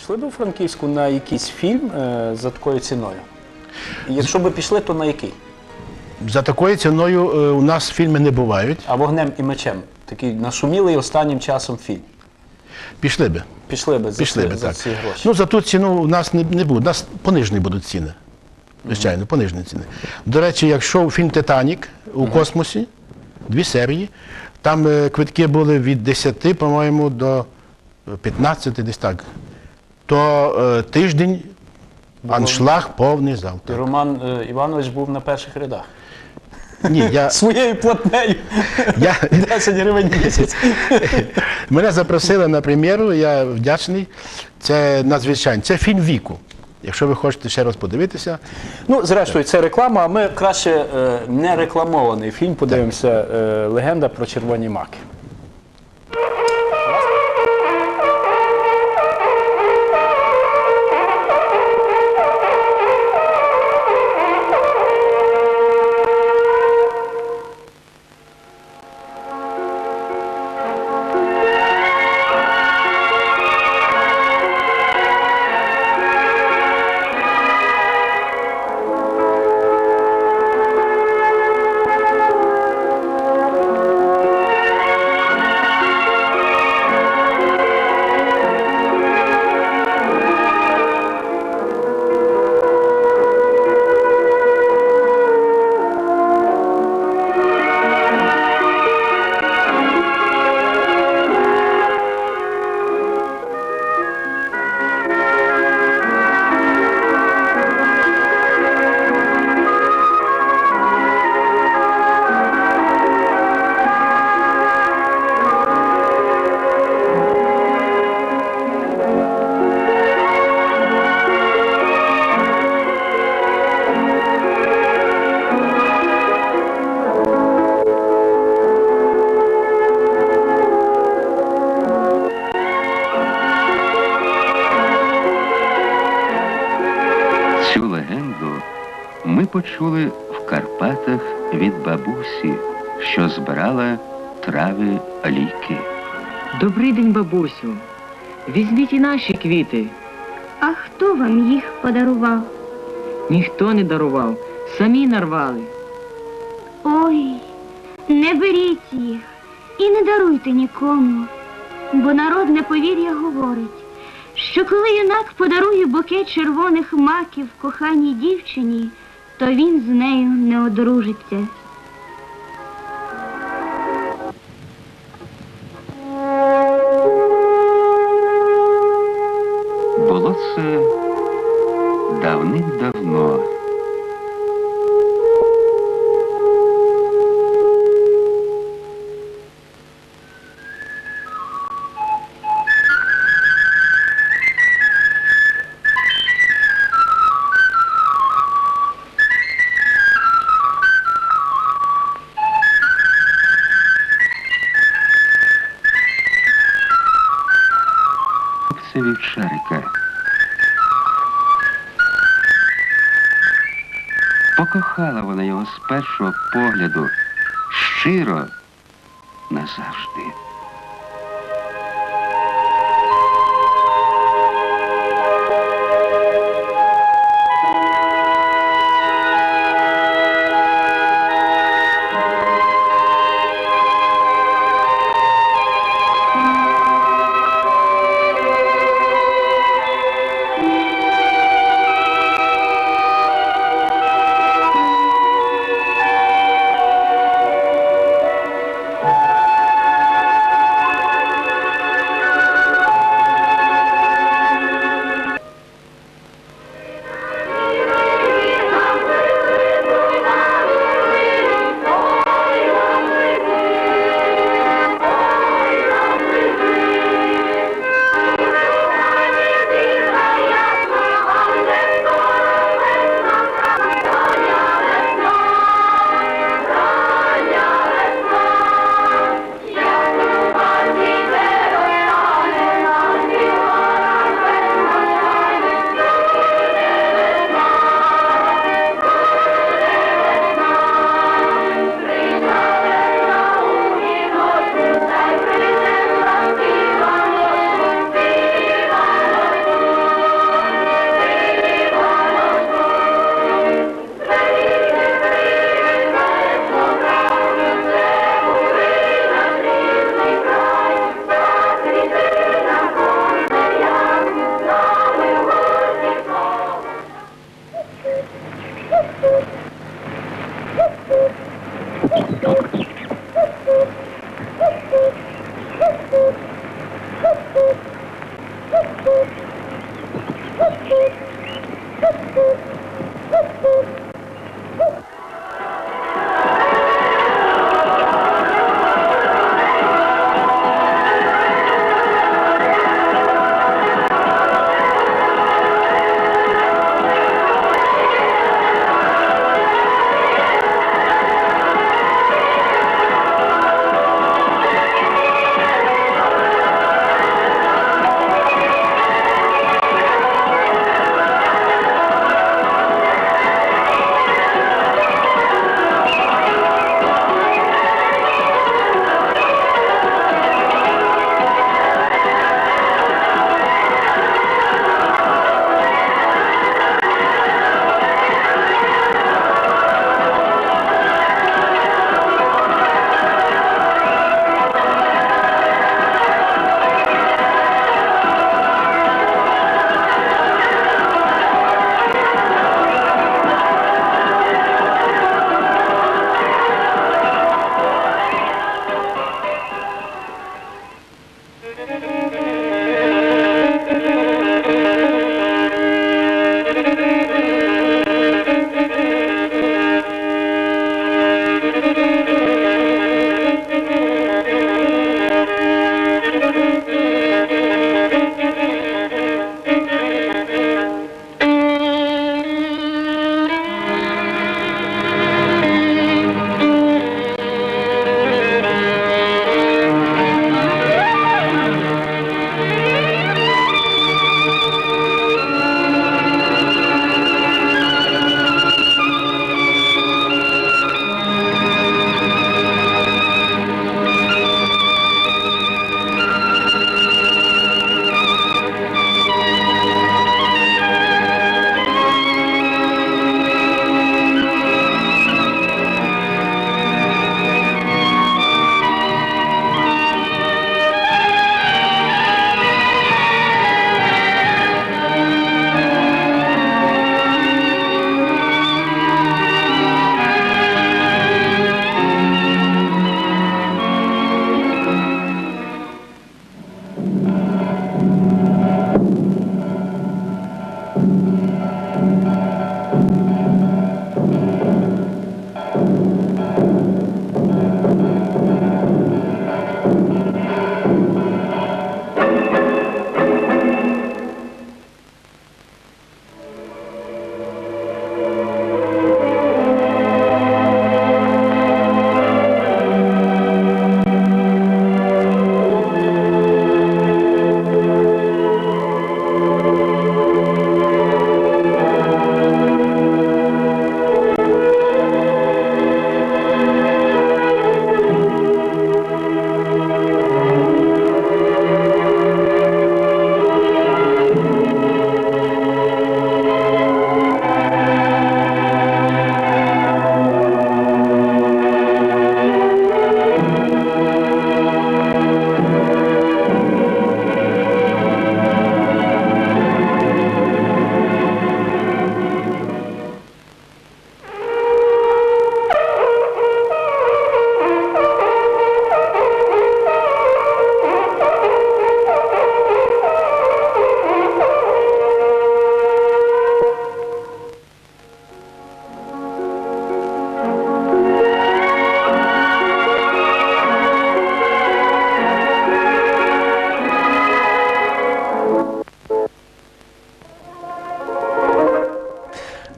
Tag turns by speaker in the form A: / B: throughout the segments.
A: пішли б у Франківську на якийсь фільм е, за такою ціною? І Якщо б пішли, то на який?
B: За такою ціною е, у нас фільми не бувають.
A: А вогнем і мечем. Такий нашумілий останнім часом фільм.
B: Пішли би.
A: Пішли би за,
B: Пішли
A: ці,
B: би,
A: за
B: так.
A: ці гроші.
B: Ну, за ту ціну у нас не, не буде. У нас понижені будуть ціни. Звичайно, понижені ціни. До речі, якщо фільм Титанік у космосі, дві серії, там е, квитки були від 10, по-моєму, до 15, десь так. То е, тиждень аншлаг повний зал.
A: І Роман е, Іванович був на перших рядах.
B: Ні, я,
A: Своєю платнею.
B: я,
A: 10 гривень місяць.
B: Мене запросили на прем'єру, я вдячний. Це надзвичайно. Це фільм віку. Якщо ви хочете ще раз подивитися,
A: Ну, зрештою, це реклама, а ми краще е, не рекламований фільм подивимося е, Легенда про червоні маки.
C: Ми почули в Карпатах від бабусі, що збирала трави ліки.
D: Добрий день, бабусю. Візьміть і наші квіти.
E: А хто вам їх подарував?
D: Ніхто не дарував, самі нарвали.
E: Ой, не беріть їх і не даруйте нікому, бо народне повір'я говорить, що коли юнак подарує букет червоних маків коханій дівчині, то він з нею не одружиться.
C: Було це давним-давно. Це вівчарика. Покохала вона його з першого погляду щиро назавжди.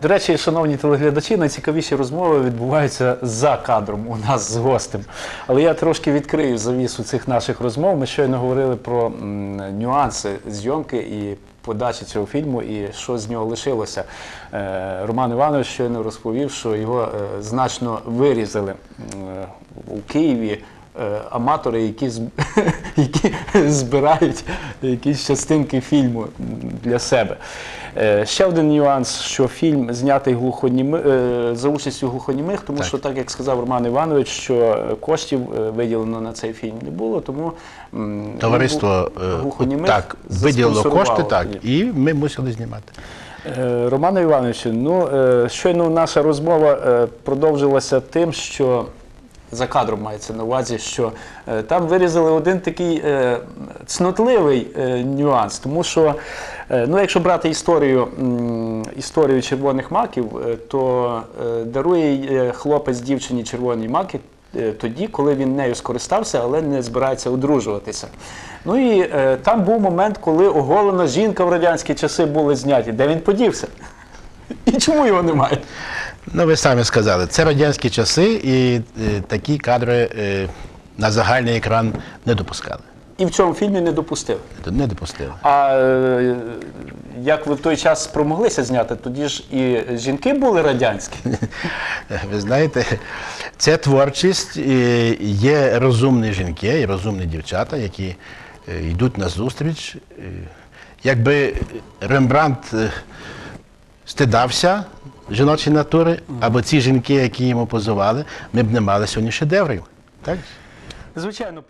A: До речі, шановні телеглядачі, найцікавіші розмови відбуваються за кадром у нас з гостем. Але я трошки відкрию завісу цих наших розмов. Ми щойно говорили про нюанси зйомки і подачі цього фільму, і що з нього лишилося. Е, Роман Іванович щойно розповів, що його е, значно вирізали М, у Києві. Е, Аматори, які, зб- які збирають якісь частинки фільму для себе. Е, Ще один нюанс, що фільм знятий глухоніми, е, за участю глухонімих, тому
B: Так.
A: що, так як сказав Роман Іванович, що коштів виділено на цей фільм не було, тому
B: Товариство
A: глу- глухонімих
B: так, виділило кошти, так, і ми мусили знімати.
A: Романе Івановичу, ну щойно наша розмова продовжилася тим, що за кадром мається на увазі, що е, там вирізали один такий е, цнотливий е, нюанс, тому що, ну, якщо брати історію, історію червоних маків, то дарує хлопець дівчині червоні маки тоді, коли він нею скористався, але не збирається одружуватися. Ну і там був момент, коли оголена жінка в радянські часи були зняті. Де він подівся? І чому його немає?
B: Ну, ви самі сказали, це радянські часи, і е, такі кадри е, на загальний екран не допускали.
A: І в цьому фільмі не допустив.
B: Не допустили.
A: А е, як ви в той час спромоглися зняти, тоді ж і жінки були радянські.
B: Ви знаєте, це творчість, і є розумні жінки і розумні дівчата, які йдуть на зустріч. Якби Рембрандт стидався жіночої натури, або ці жінки, які йому позували, ми б не мали сьогодні шедеврів. Так?
A: Звичайно,